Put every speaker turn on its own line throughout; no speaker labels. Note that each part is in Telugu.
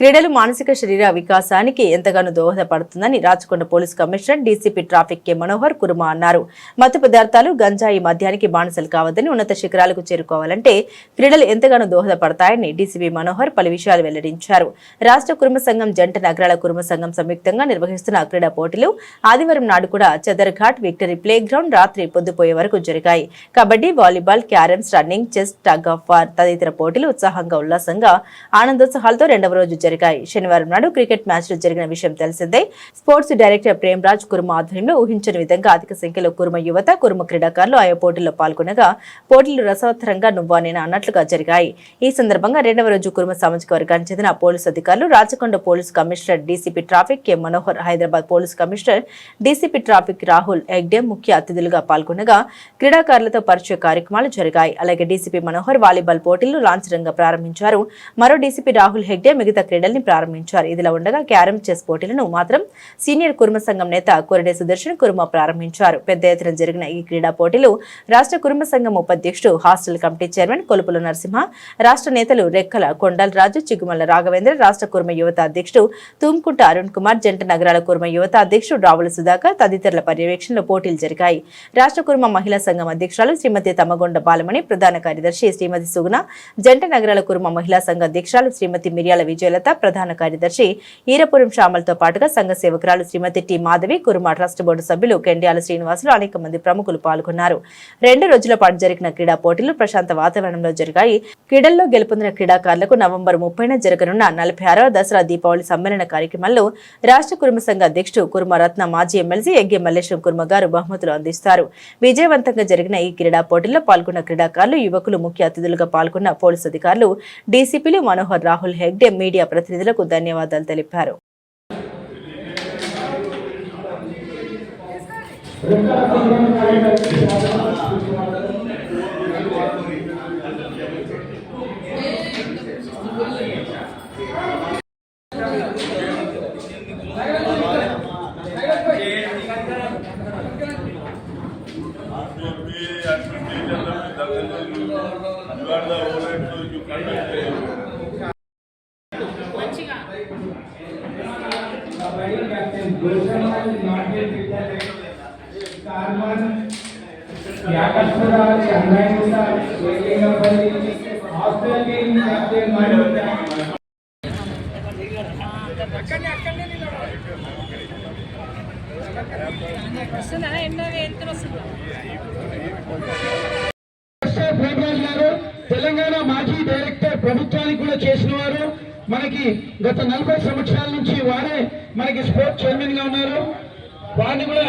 క్రీడలు మానసిక శరీర వికాసానికి ఎంతగానో దోహదపడుతుందని Rachakonda police commissioner DCP traffic K Manohar Kurma అన్నారు. మత్తు పదార్థాలు గంజాయి మద్యానికి బానిసలు కావద్దని ఉన్నత శిఖరాలకు చేరుకోవాలంటే క్రీడలు ఎంతగానో దోహదపడతాయని డీసీపీ మనోహర్ పలు విషయాలు వెల్లడించారు. రాష్ట్ర కుర్మ సంఘం జంట నగరాల కుర్మ సంఘం సంయుక్తంగా నిర్వహిస్తున్న క్రీడా పోటీలు ఆదివారం నాడు కూడా చదర్ఘాట్ విక్టరీ ప్లే గ్రౌండ్ రాత్రి పొద్దుపోయే వరకు జరిగాయి. Kabaddi volleyball carroms running chess tug of war తదితర పోటీలు ఉత్సాహంగా ఉల్లాసంగా ఆనందోత్సాహాలతో రెండవ రోజు జరిగాయి. శనివారం నాడు క్రికెట్ మ్యాచ్లు జరిగిన విషయం తెలిసిందే. స్పోర్ట్స్ డైరెక్టర్ ప్రేమరాజ్ కుర్మ ఆధ్వర్యంలో ఊహించని విధంగా అధిక సంఖ్యలో కుర్మ యువత కుర్మ క్రీడాకారులు ఆయా పోటీల్లో పాల్గొనగా పోటీలు రసవత్తరంగా నువ్వానేనా అన్నట్లుగా జరిగాయి. ఈ సందర్భంగా రెండవ రోజు కుర్మ సామాజిక వర్గానికి చెందిన పోలీసు అధికారులు Rachakonda police commissioner DCP traffic K. Manohar Hyderabad police commissioner DCP traffic Rahul Hegde ముఖ్య అతిథులుగా పాల్గొనగా క్రీడాకారులతో పరిచయ కార్యక్రమాలు జరిగాయి. అలాగే డీసీపీ మనోహర్ వాలీబాల్ పోటీలు లాంఛనంగా ప్రారంభించారు. మరో డీసీపీ రాహుల్ హెగ్డే మిగతా క్రీడల్ని ప్రారంభించారు. ఇదిలా ఉండగా క్యారమ్ చెస్ పోటీలను మాత్రం సీనియర్ కుర్మ సంఘం నేత కొరడే సుదర్శన్ కుర్మ ప్రారంభించారు. పెద్ద ఎత్తున జరిగిన ఈ క్రీడా పోటీలు రాష్ట్ర కుర్మ సంఘం ఉపాధ్యక్షుడు hostel committee chairman Kolupula Narasimha రాష్ట్ర నేతలు రెక్కల కొండల్ రాజు చిగుమల్ల రాఘవేంద్ర రాష్ట్ర కుర్మ యువత అధ్యక్షుడు తుమ్కుంట అరుణ్ కుమార్ జంట నగరాల కుర్మ యువత అధ్యక్షుడు రావుల సుధాకర్ తదితరుల పర్యవేక్షణలో పోటీలు జరిగాయి. రాష్ట్ర కుర్మ మహిళా సంఘం అధ్యక్షురాలు శ్రీమతి తమగొండ బాలమణి ప్రధాన కార్యదర్శి శ్రీమతి సుగుణ జంట నగరాల కుర్మ మహిళా సంఘ అధ్యక్షురాలు శ్రీమతి మిర్యాల విజయలత ప్రధాన కార్యదర్శి ఈరపురం శ్యామలతో పాటుగా సంఘ సేవకురాలు Shrimati T Madhavi Kurma trust board సభ్యులు కెండియాల శ్రీనివాసులు అనేక మంది ప్రముఖులు పాల్గొన్నారు. రెండు రోజుల పాటు జరిగిన క్రీడా పోటీలు ప్రశాంత వాతావరణంలో జరిగాయి. క్రీడల్లో గెలుపొందిన క్రీడాకారులకు నవంబర్ ముప్పైన జరగనున్న నలభై ఆరవ దసరా దీపావళి సమ్మేళన కార్యక్రమంలో రాష్ట్ర కురుమ సంఘ అధ్యక్షుడు కుర్మ రత్న మాజీ ఎమ్మెల్సీ ఎగ్గే మల్లేశ్వరం కుర్మ గారు బహుమతులు అందిస్తారు. విజయవంతంగా జరిగిన ఈ క్రీడా పోటీల్లో పాల్గొన్న క్రీడాకారులు యువకులు ముఖ్య అతిథులుగా పాల్గొన్న పోలీసు అధికారులు డీసీపీలు మనోహర్ రాహుల్ హెగ్డే మీడియా ప్రతినిధులకు ధన్యవాదాలు తెలిపారు.
After we
Yakashpura, Chandrayuta, Yelingapalli, Australian captain Manu.
వస్తుందా
గారు తెలంగాణ మాజీ డైరెక్టర్ ప్రభుత్వానికి కూడా చేసిన వారు మనకి గత నలభై సంవత్సరాల నుంచి వారే మనకి స్పోర్ట్స్ చైర్మన్గా ఉన్నారు వారిని కూడా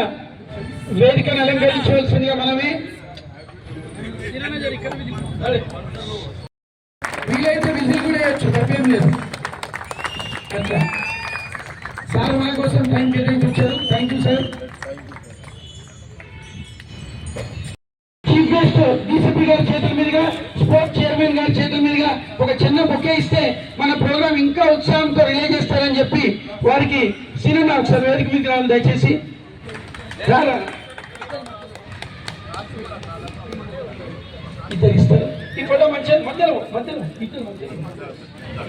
వేదికను అలంకరించవలసిందిగా మనమే వీలైతే విజిల్ కూడా వేయచ్చు తప్పేం లేదు అట్లా సార్ మన కోసం టైం కేటాయించారు thank you sir chief guest DCP గారి చేతుల మీదుగా స్పోర్ట్స్ చైర్మన్ గారి చేతుల మీదుగా ఒక చిన్న బొకే ఇస్తే మన ప్రోగ్రామ్ ఇంకా ఉత్సాహంతో రిలే చేస్తారని చెప్పి వారికి సినిమా ఒకసారి వేదిక మీద రావాలి దయచేసి రారా. ఇద్దరు ఇస్తారు ఈ ఫోటో మంచిగా మధ్యలో మధ్యలో ఇద్దరు మధ్యలో.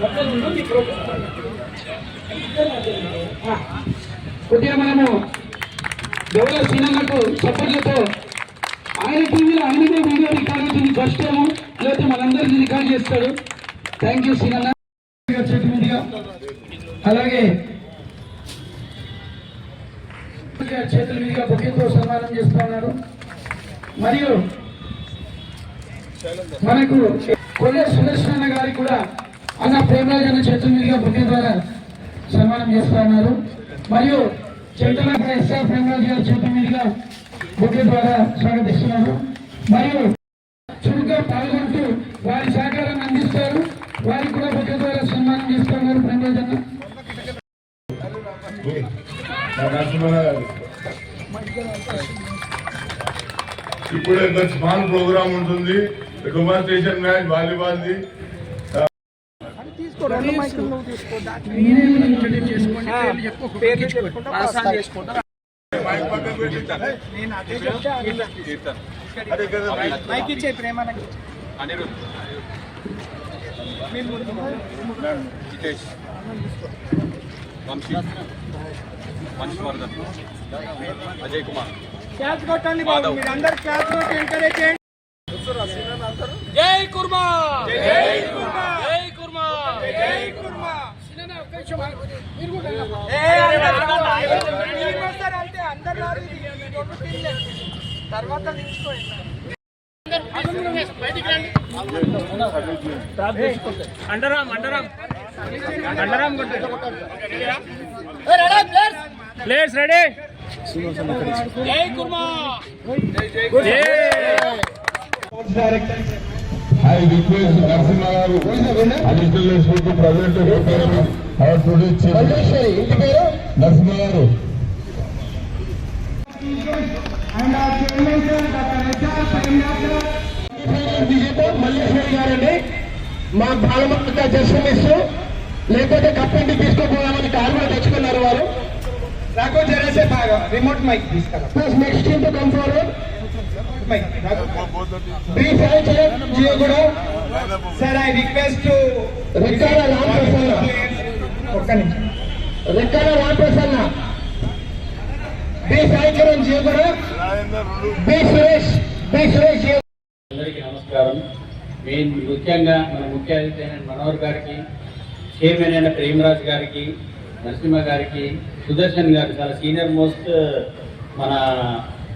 మధ్యలో ఈ ప్రోగ్రామ్. కొద్దిగా మనము గౌరవ సీనన్నకు సపోర్ట్లతో ఆయన టీవీలో ఆయననే వీడియో రికార్డ్ అవుతుంది ఫస్ట్ టైము లేకపోతే మనందరినీ రికార్డ్ చేస్తాడు. థ్యాంక్ యూ సీనన్న చేతి మీదుగా. అలాగే చేతుల మీదుగా బుకింగ్తో సన్మానం చేస్తా ఉన్నారు. మరియు మనకు కొల్లె సుదర్శన గారికి కూడా అన్న ప్రేమరాజ్ అన్న చేతుల మీదుగా బొకే ద్వారా సన్మానం చేస్తా ఉన్నారు. మరియు చెంటల ఎస్ఆర్ ప్రేమరాజ్ గారి చేతుల మీదుగా ద్వారా స్వాగతిస్తున్నారు. మరియు చురుగ్గా పాల్గొంటూ వారి సహకారాన్ని అందిస్తారు. వారికి కూడా బుద్ధి ద్వారా సన్మానం చేస్తున్నారు ప్రేమరాజ్ అన్న
ఇప్పుడు ఎంత స్మాల్ ప్రోగ్రామ్ ఉంటుంది. డెమాన్స్ట్రేషన్ మ్యాచ్ వాలీబాల్ది
మీరే ఇంట్రడ్యూస్ చేసుకోండి పేర్లు చెప్పు, ఒక పేర్లు చెప్పుకుంటా పాస్ చేసుకుంటా
మైక్ పక్కన పెట్టి అదే కదా మైక్.
మైక్ ఇచ్చే ప్రేమ
జితేష్ వంశీ వంశవర్ధన్ అజయ్ కుమార్
క్యాచ్ కొట్టండి బాబు మీరు అందరు క్యాచ్ కొట్టి ఎంకరేజ్ చేయండి తర్వాత
అండరామ్ అండరామ్ అండరామ్ ప్లేయర్స్ రెడీ జై
Kurma request Narasimha garu, additional respect to
doctor HR Premnath విజేత మల్లేశ్వరి గారండి. మా బాలమక్క జస్ట్ మిస్ లేకపోతే కప్పింటి తీసుకోపోదామని కారు కూడా తెచ్చుకున్నారు వారు. రాఘవ జరేసే బాగా. రిమోట్ మైక్ తీసుకురా. Next team to come forward mic Jio కూడా. Sir I request record Ram Prasanna ఒక్క నిమిషం. Record Ram B B Suresh B Suresh
అందరికీ నమస్కారం. మెయిన్ ముఖ్యంగా మన ముఖ్య అతిథి అయిన మనోహర్ గారికి చైర్మన్ అయిన ప్రేమరాజ్ గారికి నరసింహ గారికి సుదర్శన్ గారు చాలా సీనియర్ మోస్ట్ మన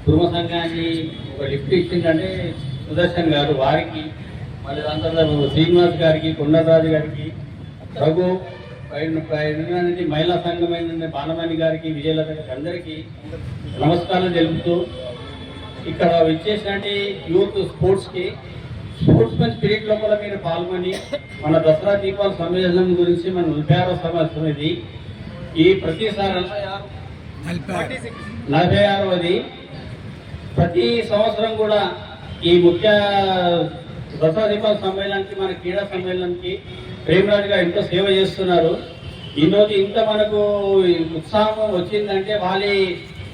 కుటుంబ సంఘాన్ని ఒక లిఫ్ట్ ఇచ్చిందంటే సుదర్శన్ గారు వారికి మళ్ళీ దాని తర్వాత శ్రీనివాస్ గారికి కొండరాజు గారికి రఘు పైన పైన అనేది మహిళా సంఘమైన బాలమణి గారికి విజయలత గారికి అందరికీ నమస్కారం తెలుపుతూ ఇక్కడ వచ్చేసినటువంటి యూత్ స్పోర్ట్స్కి స్పోర్ట్స్ మెన్ స్పిరిట్ లోపల మీరు పాల్గొని మన దసరా దీపావళి సమ్మేళనం గురించి మన నలభై ఆరో సంవత్సరం ఇది. ఈ ప్రతిసారి నలభై ఆరవది ప్రతి సంవత్సరం కూడా ఈ ముఖ్య దసరా దీపావళి సమ్మేళనానికి మన క్రీడా సమ్మేళనానికి ప్రేమరాజు గారు ఎంతో సేవ చేస్తున్నారు. ఈ రోజు ఇంత మనకు ఉత్సాహం వచ్చిందంటే వాళ్ళ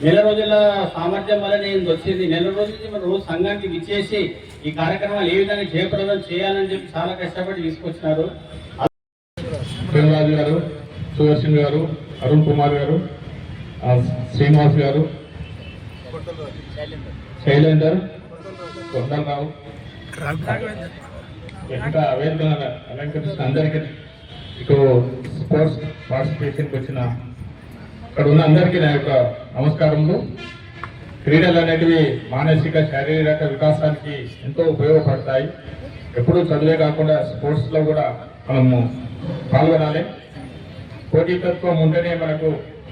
నెల రోజుల సామర్థ్యం వల్లనే ఇది వచ్చింది. నెల రోజుల నుంచి మన రోజు సంఘానికి విచ్చేసి ఈ కార్యక్రమాలు ఏ విధంగా జయప్రదం చేయాలని చెప్పి చాలా కష్టపడి తీసుకొచ్చినారు.
ప్రేమరాజు గారు సుదర్శన్ గారు అరుణ్ కుమార్ గారు శ్రీనివాస్ గారు శైలేందర్ కొండలరావు. ఇంకా వేదిక అలంకరించిన అందరికీ ఇటు స్పోర్ట్స్ పార్టిసిపేషన్కి వచ్చిన ఇక్కడ ఉన్న అందరికీ నా యొక్క నమస్కారములు. క్రీడలు అనేటివి మానసిక శారీరక వికాసానికి ఎంతో ఉపయోగపడతాయి. ఎప్పుడూ చదివే కాకుండా స్పోర్ట్స్లో కూడా మనము పాల్గొనాలి. పోటీతత్వం ఉంటేనే మనకు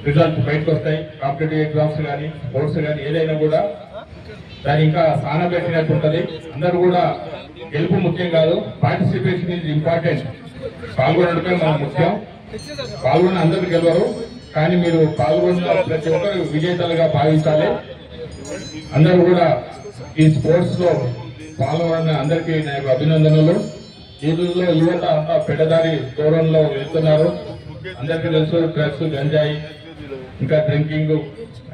రిజల్ట్ బయటకు వస్తాయి. కాంపిటేటివ్ ఎగ్జామ్స్ కానీ స్పోర్ట్స్ కానీ ఏదైనా కూడా దాని ఇంకా స్థానం పెట్టినట్టు ఉంటుంది. అందరూ కూడా గెలుపు ముఖ్యం కాదు. పార్టిసిపేషన్ ఈజ్ ఇంపార్టెంట్ పాల్గొనడమే మన ముఖ్యం. పాల్గొన్న అందరు గెలవరు. కానీ మీరు పాల్గొన్న ప్రతి ఒక్కరు విజేతలుగా భావించాలి. అందరూ కూడా ఈ స్పోర్ట్స్లో పాల్గొన్న అందరికీ నా యొక్క అభినందనలు. ఈ రోజుల్లో యువత అంతా పెడదారి దూరంలో వెళ్తున్నారు. అందరికీ తెలుసు డ్రగ్స్ గంజాయి. ఇంకా డ్రింకింగ్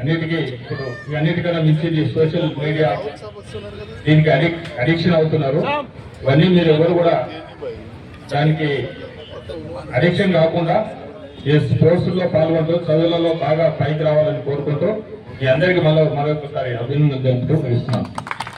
అన్నిటికీ ఇప్పుడు ఇవన్నిటికన్నా అన్నిటికన్నా ఇది సోషల్ మీడియా దీనికి అడిక్షన్ అవుతున్నారు. ఇవన్నీ మీరు ఎవరు కూడా దానికి అడిక్షన్ కాకుండా ఈ స్పోర్ట్స్లో పాల్గొంటూ చదువులలో బాగా పైకి రావాలని కోరుకుంటూ మీ అందరికీ మరో మరొకసారి అభినందన తెలుపుతూ ముగిస్తున్నాను.